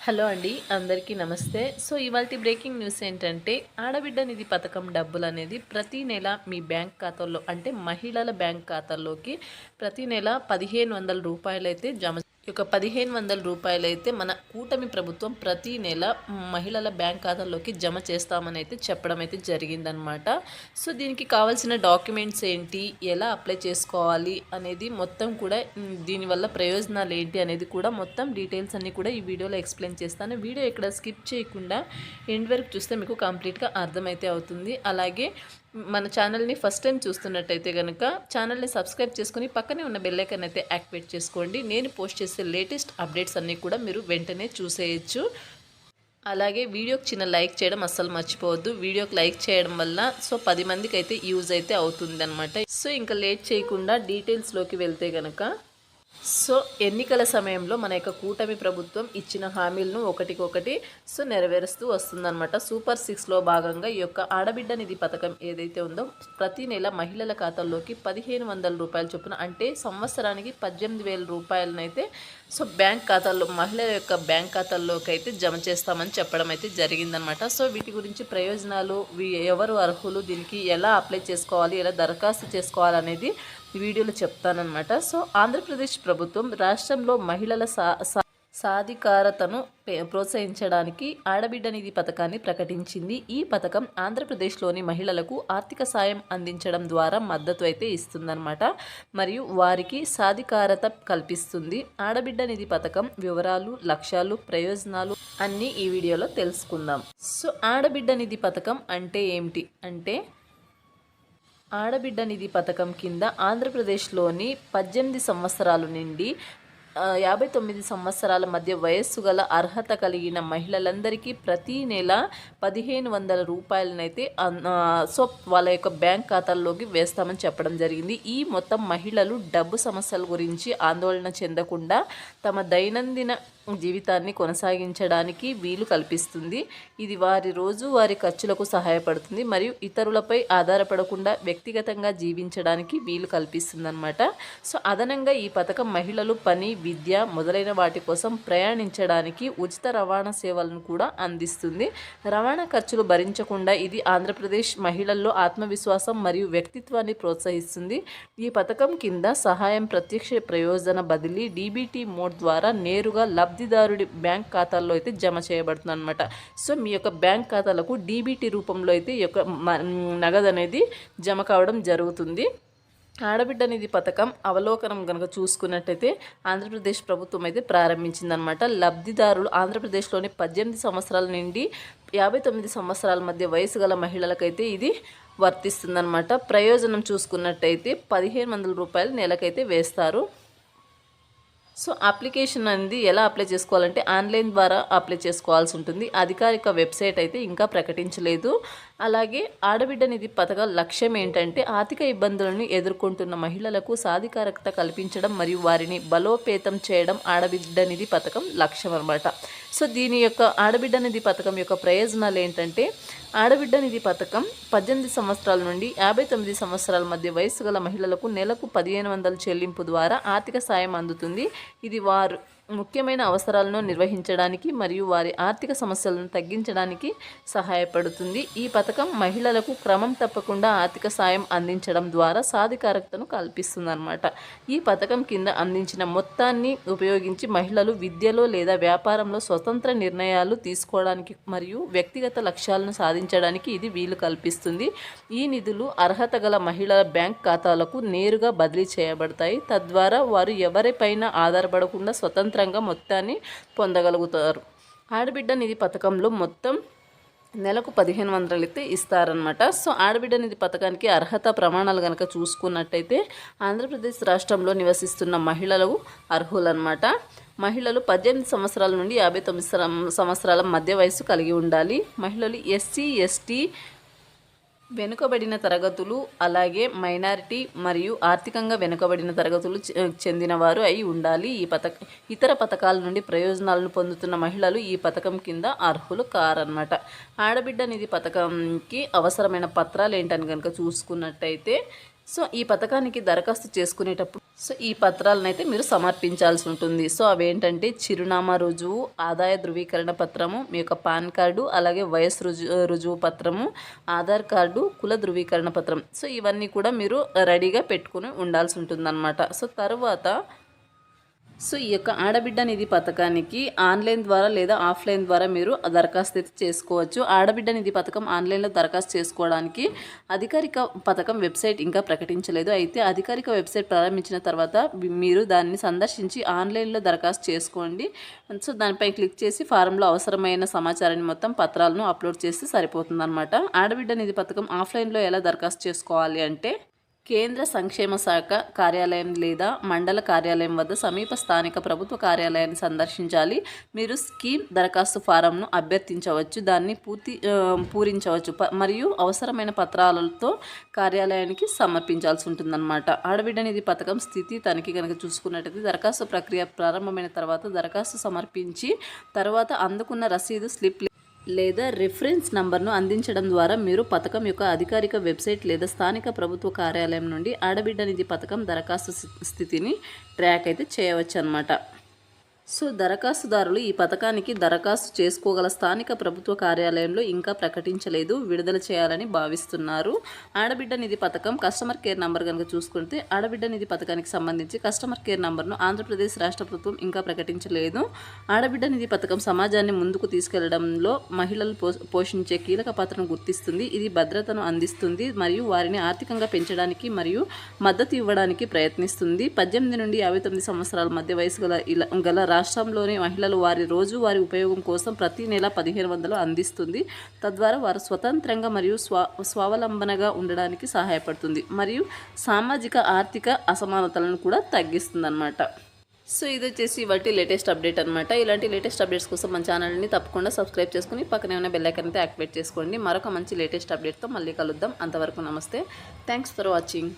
Hello అండి అందరికీ నమస్తే. సో ఇవాళ బ్రేకింగ్ న్యూస్ ఏంటంటే ఆడబిడ్డ నిధి పథకం డబ్బులు అనేది ప్రతి నెల మీ బ్యాంక్ ఖాతాల్లో అంటే మహిళల బ్యాంక్ ఖాతాల్లోకి ప్రతి నెల పదిహేను వందల రూపాయలు అయితే జమ యొక్క పదిహేను వందల రూపాయలు అయితే మన కూటమి ప్రభుత్వం ప్రతి నెల మహిళల బ్యాంక్ ఖాతాల్లోకి జమ చేస్తామని అయితే చెప్పడం అయితే జరిగిందనమాట సో దీనికి కావాల్సిన డాక్యుమెంట్స్ ఏంటి? ఎలా అప్లై చేసుకోవాలి? అనేది మొత్తం కూడా దీనివల్ల ప్రయోజనాలు ఏంటి? అనేది కూడా మొత్తం డీటెయిల్స్ అన్నీ కూడా ఈ వీడియోలో ఎక్స్ప్లెయిన్ చేస్తాను. వీడియో ఇక్కడ స్కిప్ చేయకుండా ఎండ్ వరకు చూస్తే మీకు కంప్లీట్గా అర్థమైతే అవుతుంది. అలాగే మన ఛానల్ని ఫస్ట్ టైం చూస్తున్నట్టయితే కనుక ఛానల్ని సబ్స్క్రైబ్ చేసుకుని పక్కనే ఉన్న బెల్లైకన్ అయితే యాక్టివేట్ చేసుకోండి. నేను పోస్ట్ చేసే లేటెస్ట్ అప్డేట్స్ అన్నీ కూడా మీరు వెంటనే చూసేయచ్చు. అలాగే వీడియోకి చిన్న లైక్ చేయడం అస్సలు మర్చిపోవద్దు. వీడియోకి లైక్ చేయడం వల్ల సో పది మందికి అయితే యూజ్ అయితే అవుతుంది అనమాట సో ఇంకా లేట్ చేయకుండా డీటెయిల్స్లోకి వెళ్తే కనుక సో ఎన్నికల సమయంలో మన యొక్క కూటమి ప్రభుత్వం ఇచ్చిన హామీలను ఒకటికొకటి సో నెరవేరుస్తూ వస్తుందన్నమాట. సూపర్ సిక్స్లో భాగంగా ఈ యొక్క ఆడబిడ్డ నిధి పథకం ఏదైతే ఉందో ప్రతి నెల మహిళల ఖాతాల్లోకి పదిహేను వందల రూపాయల చొప్పున అంటే సంవత్సరానికి పద్దెనిమిది వేల రూపాయలనైతే సో బ్యాంక్ ఖాతాల్లో మహిళల యొక్క బ్యాంక్ ఖాతాల్లోకి అయితే జమ చేస్తామని చెప్పడం అయితే జరిగిందనమాట సో వీటి గురించి ప్రయోజనాలు వీ- ఎవరు అర్హులు దీనికి ఎలా అప్లై చేసుకోవాలి ఎలా దరఖాస్తు చేసుకోవాలనేది వీడియోలో చెప్తానన్నమాట. సో ఆంధ్రప్రదేశ్ ప్రభుత్వం రాష్ట్రంలో మహిళల సా సా- సాధికారతను ప్రోత్సహించడానికి ఆడబిడ్డ నిధి పథకాన్ని ప్రకటించింది. ఈ పథకం ఆంధ్రప్రదేశ్లోని మహిళలకు ఆర్థిక సాయం అందించడం ద్వారా మద్దతు అయితే ఇస్తుందన్నమాట. మరియు వారికి సాధికారత కల్పిస్తుంది. ఆడబిడ్డ నిధి పథకం వివరాలు లక్ష్యాలు ప్రయోజనాలు అన్నీ ఈ వీడియోలో తెలుసుకుందాం. సో ఆడబిడ్డ నిధి పథకం అంటే ఏమిటి? అంటే ఆడబిడ్డ నిధి పథకం కింద ఆంధ్రప్రదేశ్లోని పద్దెనిమిది సంవత్సరాలు నుండి యాభై తొమ్మిది సంవత్సరాల మధ్య వయస్సు గల అర్హత కలిగిన మహిళలందరికీ ప్రతి నెల పదిహేను వందల రూపాయలనైతే సో వాళ్ళ యొక్క బ్యాంక్ ఖాతాల్లోకి వేస్తామని చెప్పడం జరిగింది. ఈ మొత్తం మహిళలు డబ్బు సమస్యల గురించి ఆందోళన చెందకుండా తమ దైనందిన జీవితాన్ని కొనసాగించడానికి వీలు కల్పిస్తుంది. ఇది వారి రోజు వారి ఖర్చులకు సహాయపడుతుంది మరియు ఇతరులపై ఆధారపడకుండా వ్యక్తిగతంగా జీవించడానికి వీలు కల్పిస్తుంది సో అదనంగా ఈ పథకం మహిళలు పని విద్య మొదలైన వాటి కోసం ప్రయాణించడానికి ఉచిత రవాణా సేవలను కూడా అందిస్తుంది. రవాణా ఖర్చులు భరించకుండా ఇది ఆంధ్రప్రదేశ్ మహిళల్లో ఆత్మవిశ్వాసం మరియు వ్యక్తిత్వాన్ని ప్రోత్సహిస్తుంది. ఈ పథకం కింద సహాయం ప్రత్యక్ష ప్రయోజన బదిలీ డీబీటీ మోడ్ ద్వారా నేరుగా లబ్ధిదారుడి బ్యాంక్ ఖాతాల్లో అయితే జమ చేయబడుతుంది అనమాట సో మీ యొక్క బ్యాంక్ ఖాతాలకు డీబీటీ రూపంలో అయితే ఈ యొక్క మ- నగదు అనేది జమ కావడం జరుగుతుంది. ఆడబిడ్డ నిధి పథకం అవలోకనం కనుక చూసుకున్నట్టయితే ఆంధ్రప్రదేశ్ ప్రభుత్వం అయితే ప్రారంభించిందనమాట లబ్ధిదారులు ఆంధ్రప్రదేశ్లోని పద్దెనిమిది సంవత్సరాల నుండి యాభై తొమ్మిది సంవత్సరాల మధ్య వయసు గల మహిళలకైతే ఇది వర్తిస్తుందనమాట ప్రయోజనం చూసుకున్నట్టయితే పదిహేను వందల రూపాయలు నెలకైతే వేస్తారు. సో అప్లికేషన్ అనేది ఎలా అప్లై చేసుకోవాలంటే ఆన్లైన్ ద్వారా అప్లై చేసుకోవాల్సి ఉంటుంది. అధికారిక వెబ్సైట్ అయితే ఇంకా ప్రకటించలేదు. అలాగే ఆడబిడ్డ నిధి పథకం లక్ష్యం ఏంటంటే ఆర్థిక ఇబ్బందులను ఎదుర్కొంటున్న మహిళలకు సాధికారత కల్పించడం మరియు వారిని బలోపేతం చేయడం ఆడబిడ్డ నిధి పథకం లక్ష్యం అనమాట సో దీని యొక్క ఆడబిడ్డ నిధి పథకం యొక్క ప్రయోజనాలు ఏంటంటే ఆడబిడ్డ నిధి పథకం పద్దెనిమిది సంవత్సరాల నుండి యాభై తొమ్మిది సంవత్సరాల మధ్య వయసు గల మహిళలకు నెలకు పదిహేను వందల చెల్లింపు ద్వారా ఆర్థిక సాయం అందుతుంది. ఇది వారు ముఖ్యమైన అవసరాలను నిర్వహించడానికి మరియు వారి ఆర్థిక సమస్యలను తగ్గించడానికి సహాయపడుతుంది. ఈ పథకం మహిళలకు క్రమం తప్పకుండా ఆర్థిక సాయం అందించడం ద్వారా సాధికారతను కల్పిస్తుందన్నమాట. ఈ పథకం కింద అందించిన మొత్తాన్ని ఉపయోగించి మహిళలు విద్యలో లేదా వ్యాపారంలో స్వతంత్ర నిర్ణయాలు తీసుకోవడానికి మరియు వ్యక్తిగత లక్ష్యాలను సాధించడానికి ఇది వీలు కల్పిస్తుంది. ఈ నిధులు అర్హత గల మహిళల బ్యాంక్ ఖాతాలకు నేరుగా బదిలీ చేయబడతాయి. తద్వారా వారు ఎవరిపైన ఆధారపడకుండా స్వతంత్ర స్వతంత్రంగా మొత్తాన్ని పొందగలుగుతారు. ఆడబిడ్డ నిధి పథకంలో మొత్తం నెలకు పదిహేను వందలు అయితే ఇస్తారనమాట సో ఆడబిడ్డ నిధి పథకానికి అర్హత ప్రమాణాలు కనుక చూసుకున్నట్టయితే ఆంధ్రప్రదేశ్ రాష్ట్రంలో నివసిస్తున్న మహిళలు అర్హులన్నమాట. మహిళలు పద్దెనిమిది సంవత్సరాల నుండి యాభై తొమ్మిది సంవత్సరాల మధ్య వయసు కలిగి ఉండాలి. మహిళలు ఎస్సీ ఎస్టీ వెనుకబడిన తరగతులు అలాగే మైనారిటీ మరియు ఆర్థికంగా వెనుకబడిన తరగతులు చె- చెందినవారు అయి ఉండాలి. ఈ పథక ఇతర పథకాల నుండి ప్రయోజనాలను పొందుతున్న మహిళలు ఈ పథకం కింద అర్హులు కారన్నమాట. ఆడబిడ్డ నిధి పథకంకి అవసరమైన పత్రాలు ఏంటని కనుక చూసుకున్నట్టయితే సో ఈ పథకానికి దరఖాస్తు చేసుకునేటప్పుడు సో ఈ పత్రాలను అయితే మీరు సమర్పించాల్సి ఉంటుంది. సో అవేంటంటే చిరునామా రుజువు ఆదాయ ధృవీకరణ పత్రము మీ యొక్క పాన్ కార్డు అలాగే వయసు రుజు రుజువు పత్రము ఆధార్ కార్డు కుల ధృవీకరణ పత్రం. సో ఇవన్నీ కూడా మీరు రెడీగా పెట్టుకుని ఉండాల్సి ఉంటుందన్నమాట. సో తర్వాత సో ఈ యొక్క ఆడబిడ్డ నిధి పథకానికి ఆన్లైన్ ద్వారా లేదా ఆఫ్లైన్ ద్వారా మీరు దరఖాస్తు అయితే చేసుకోవచ్చు. ఆడబిడ్డ నిధి పథకం ఆన్లైన్లో దరఖాస్తు చేసుకోవడానికి అధికారిక పథకం వెబ్సైట్ ఇంకా ప్రకటించలేదు. అయితే అధికారిక వెబ్సైట్ ప్రారంభించిన తర్వాత మీరు దాన్ని సందర్శించి ఆన్లైన్లో దరఖాస్తు చేసుకోండి. సో దానిపై క్లిక్ చేసి ఫారంలో అవసరమైన సమాచారాన్ని మొత్తం పత్రాలను అప్లోడ్ చేస్తే సరిపోతుందన్నమాట. ఆడబిడ్డ నిధి పథకం ఆఫ్లైన్లో ఎలా దరఖాస్తు చేసుకోవాలి అంటే కేంద్ర సంక్షేమ శాఖ కార్యాలయం లేదా మండల కార్యాలయం వద్ద సమీప స్థానిక ప్రభుత్వ కార్యాలయాన్ని సందర్శించాలి. మీరు స్కీమ్ దరఖాస్తు ఫారంను అభ్యర్థించవచ్చు. దాన్ని పూర్తి పూరించవచ్చు. ప- మరియు అవసరమైన పత్రాలతో కార్యాలయానికి సమర్పించాల్సి ఉంటుందన్నమాట. ఆడబిడ్డనిధి పథకం స్థితి తనిఖీ కనుక చూసుకున్నట్టయితే దరఖాస్తు ప్రక్రియ ప్రారంభమైన తర్వాత దరఖాస్తు సమర్పించి తర్వాత అందుకున్న రసీదు స్లిప్ లేదా రిఫరెన్స్ నంబర్ను అందించడం ద్వారా మీరు పథకం యొక్క అధికారిక వెబ్సైట్ లేదా స్థానిక ప్రభుత్వ కార్యాలయం నుండి ఆడబిడ్డ నిధి పథకం దరఖాస్తు స్థితిని ట్రాక్ అయితే చేయవచ్చు అనమాట సో దరఖాస్తుదారులు ఈ పథకానికి దరఖాస్తు చేసుకోగల స్థానిక ప్రభుత్వ కార్యాలయంలో ఇంకా ప్రకటించలేదు విడుదల చేయాలని భావిస్తున్నారు. ఆడబిడ్డ నిధి పథకం కస్టమర్ కేర్ నంబర్ కనుక చూసుకుంటే ఆడబిడ్డ నిధి పథకానికి సంబంధించి కస్టమర్ కేర్ నంబర్ను ఆంధ్రప్రదేశ్ రాష్ట్ర ప్రభుత్వం ఇంకా ప్రకటించలేదు. ఆడబిడ్డ నిధి పథకం సమాజాన్ని ముందుకు తీసుకెళ్ళడంలో మహిళలు పోషించే కీలక పాత్రను గుర్తిస్తుంది. ఇది భద్రతను అందిస్తుంది మరియు వారిని ఆర్థికంగా పెంచడానికి మరియు మద్దతు ఇవ్వడానికి ప్రయత్నిస్తుంది. పద్దెనిమిది నుండి యాభై తొమ్మిది సంవత్సరాల మధ్య వయసు గల ఇలా గల రాష్ట్రంలోని మహిళలు వారి రోజువారీ ఉపయోగం కోసం ప్రతి నెల పదిహేను వందలు అందిస్తుంది. తద్వారా వారు స్వతంత్రంగా మరియు స్వా స్వావలంబనగా ఉండడానికి సహాయపడుతుంది. మరియు సామాజిక ఆర్థిక అసమానతలను కూడా తగ్గిస్తుంది సో ఇది వచ్చేసి వాటి లేటెస్ట్ అప్డేట్ అనమాట ఇలాంటి లేటెస్ట్ అప్డేట్స్ కోసం మన ఛానల్ని తప్పకుండా సబ్స్క్రైబ్ చేసుకుని పక్కనే ఉన్న బెల్లైకన్ అయితే యాక్టివేట్ చేసుకోండి. మరొక మంచి లేటెస్ట్ అప్డేట్తో మళ్ళీ కలుద్దాం. అంతవరకు నమస్తే. Thanks for watching.